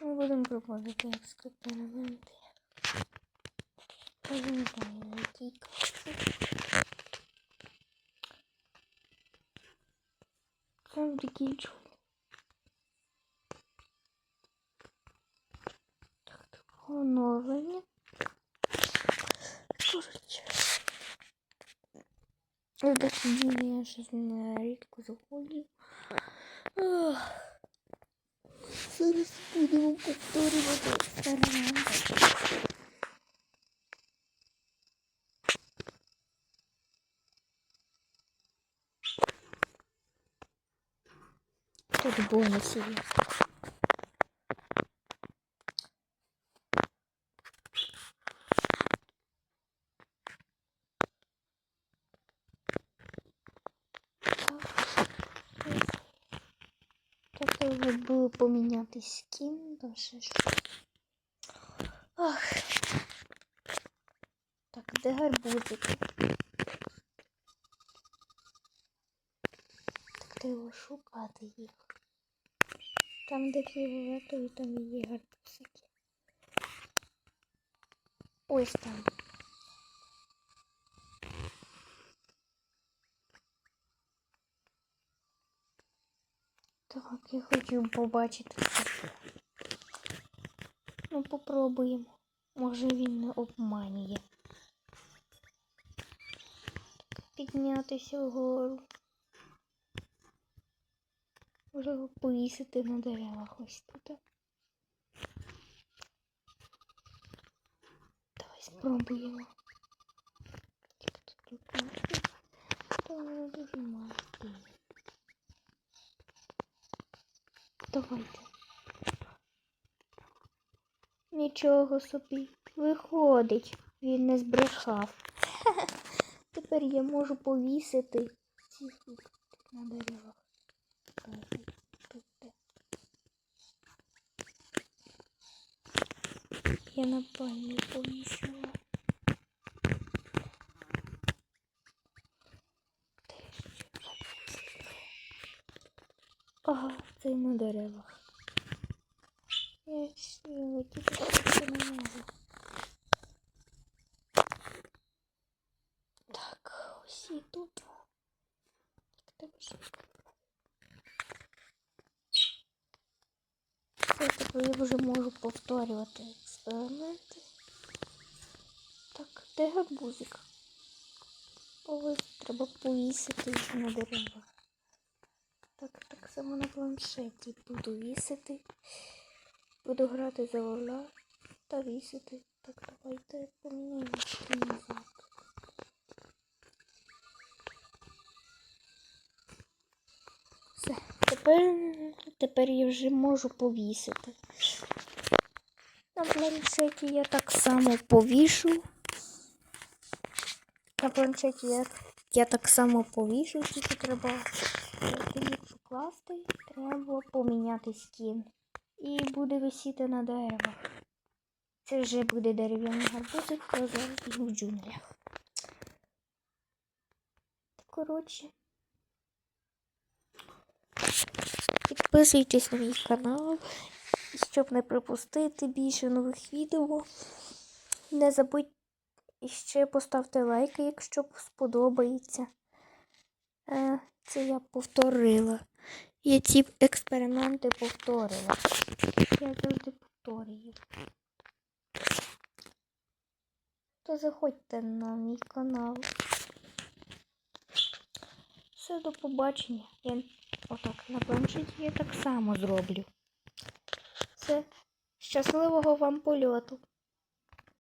Ми будемо проводити експерименти. Я не знаю, на якій карті. Там такі джуни. Так, такого оновлення. Короче. Это сидіння я щось на рідко заходжу. Зараз будемо повторювати експеримент. Тут бонуси є. Було поміняти скін, то ще щось. Ах. Так, де гарбузики? Так треба шукати їх. Там, де фіолетові, там є гарбузики. Ось там. Так, я хочу побачити. Ну, попробуємо. Може він не обманює. Піднятися вгору. Можливо, повісити на деревах ось тут. Давай спробуємо. Тільки тут дуже мало. Давайте. Нічого собі. Виходить. Він не збрехав. Тепер я можу повісити ці на деревах. Я на пальмі повісила. Де ще гарбузик? Ага, це й на деревах. Я ще летіти не можу. Так, ось і тут. Так. Все, тепер я вже можу повторювати експерименти. Так, де гарбузик? Ось треба повісити на деревах. Так, так само на планшеті буду вісити. Буду грати за орла та вісити. Так, давайте поміняємо назад. Все, тепер, тепер я вже можу повісити. На планшеті я так само повішу. На планшеті я, я так само повішу, тільки треба їх покласти, треба поміняти скін. І буде висіти на деревах. Це вже буде дерев'яний гарбузик, то зараз в джунглях. Коротше. Підписуйтесь на мій канал, щоб не пропустити більше нових відео. Не забудьте ще поставте лайки, якщо сподобається. Е, Це я повторила. Я ці експерименти повторила. Я завжди повторюю. То заходьте на мій канал. Все, до побачення. Я отак на планшеті я так само зроблю. Все. Щасливого вам польоту!